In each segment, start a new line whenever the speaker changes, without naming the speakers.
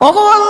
ওগো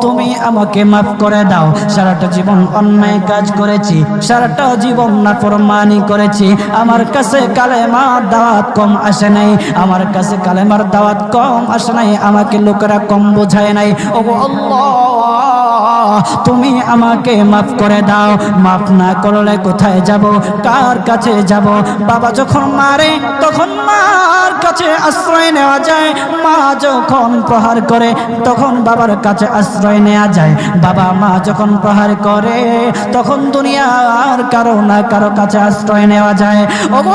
তুমি আমাকে মাফ করে দাও। সারাটা জীবন অন্যায় কাজ করেছি। সারাটা জীবন না ফরমানি করেছি। আমার কাছে কালেমার দাওয়াত কম আসে নাই। আমার কাছে কালেমার দাওয়াত কম আসে নাই। আমাকে লোকেরা কম বোঝায় নাই। ও তুমি আমাকে মাফ করে দাও। মাফ না করলে কোথায় যাব? কার কাছে যাব? বাবা যখন মারে, তখন মার কাছে আশ্রয় নেওয়া যায়, মা যখন প্রহার করে, তখন বাবার কাছে আশ্রয় নেওয়া যায়। বাবা, মা যখন প্রহার করে, তখন দুনিয়ার কারও না কারও কাছে আশ্রয় নেওয়া যায়। ওগো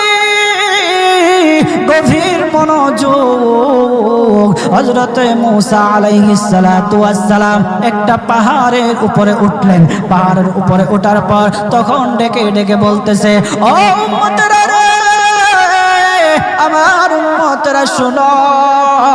মনোযোগ। হজরত মুসা আলাইহিস সালাতু ওয়াস সালাম একটা পাহাড়ের উপরে উঠলেন। পাহাড়ের উপরে ওঠার পর তখন ডেকে ডেকে বলতেছে, ও আমার মতরা শুনো।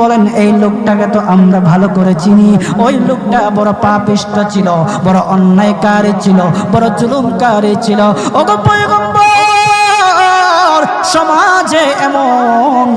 বলেন, এই লোকটাকে তো আমরা ভালো করে চিনি। ওই লোকটা বড় পাপিষ্ট ছিল, বড় অন্যায়কারী ছিল, বড় জুলুমকারী ছিল। ওগো পয়গম্বর, সমাজে এমন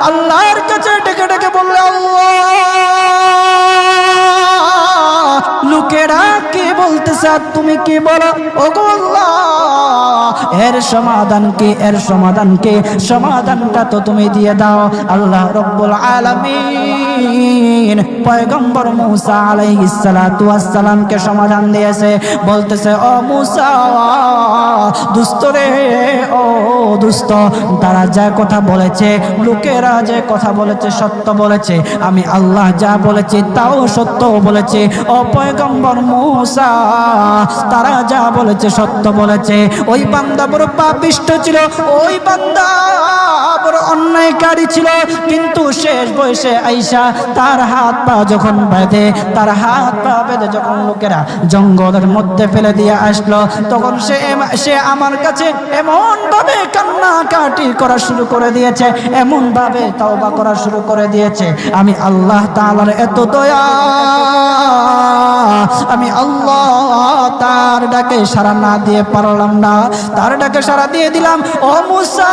আল্লাহর কাছে ডেকে ডেকে বললে আল্লাহ! লোকেরা কে বলতেছে তুমি কি বলো? আল্লাহ, এর সমাধান কি, এর সমাধান কি? সমাধানটা তো তুমি দিয়ে দাও। আল্লাহ রব্বুল আলামিন পয়গম্বর মুসা আলাইহিস সালাতু ওয়াস সালামকে সমাধান দিয়েছে। বলতেছে, ও মুসা, দুস্থ রে, ও দুস্থ, তারা যা কথা বলেছে, লোকেরা যে কথা বলেছে সত্য বলেছে। আমি আল্লাহ যা বলেছি তাও সত্য বলেছে। ও পয়গম্বর মুসা, তারা যা বলেছে, সত্য বলেছে। ওই বান্দা বড় পাপিষ্ট ছিল, ওই বান্দা বড় অন্যায়কারী ছিল। কিন্তু শেষ বয়সে আইসা তার হাত পা যখন বেঁধে, তার হাত পা বেঁধে যখন লোকেরা জঙ্গলের মধ্যে ফেলে দিয়ে আসলো, তখন সে সে আমার কাছে এমন ভাবে কান্নাকাটি করা শুরু করে দিয়েছে এমন ভাবে তওবা করা শুরু করে দিয়েছে। আমি আল্লাহ তাআলার এত দয়া আমি আল্লাহ তার ডাকে সারা না দিয়ে পারলাম না। তার ডাকে সারা দিয়ে দিলাম, ও মুসা!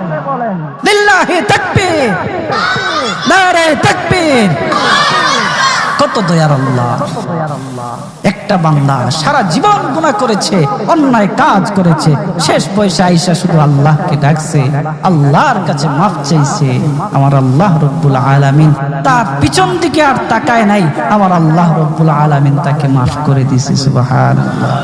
লিল্লাহি তাকবীর। নারে তাকবীর। কত দয়ার আল্লাহ। একটা বান্দা সারা জীবন গুনাহ করেছে, অন্যায় কাজ করেছে, শেষ বয়সে আইসা শুধু আল্লাহকে ডাকছে, আল্লাহর কাছে মাফ চাইছে। আমার আল্লাহ রব্বুল আলামিন তার পিছন দিকে আর তাকায় নাই, আমার আল্লাহ রব্বুল আলামিন তাকে মাফ করে দিয়েছে, সুবহানাল্লাহ।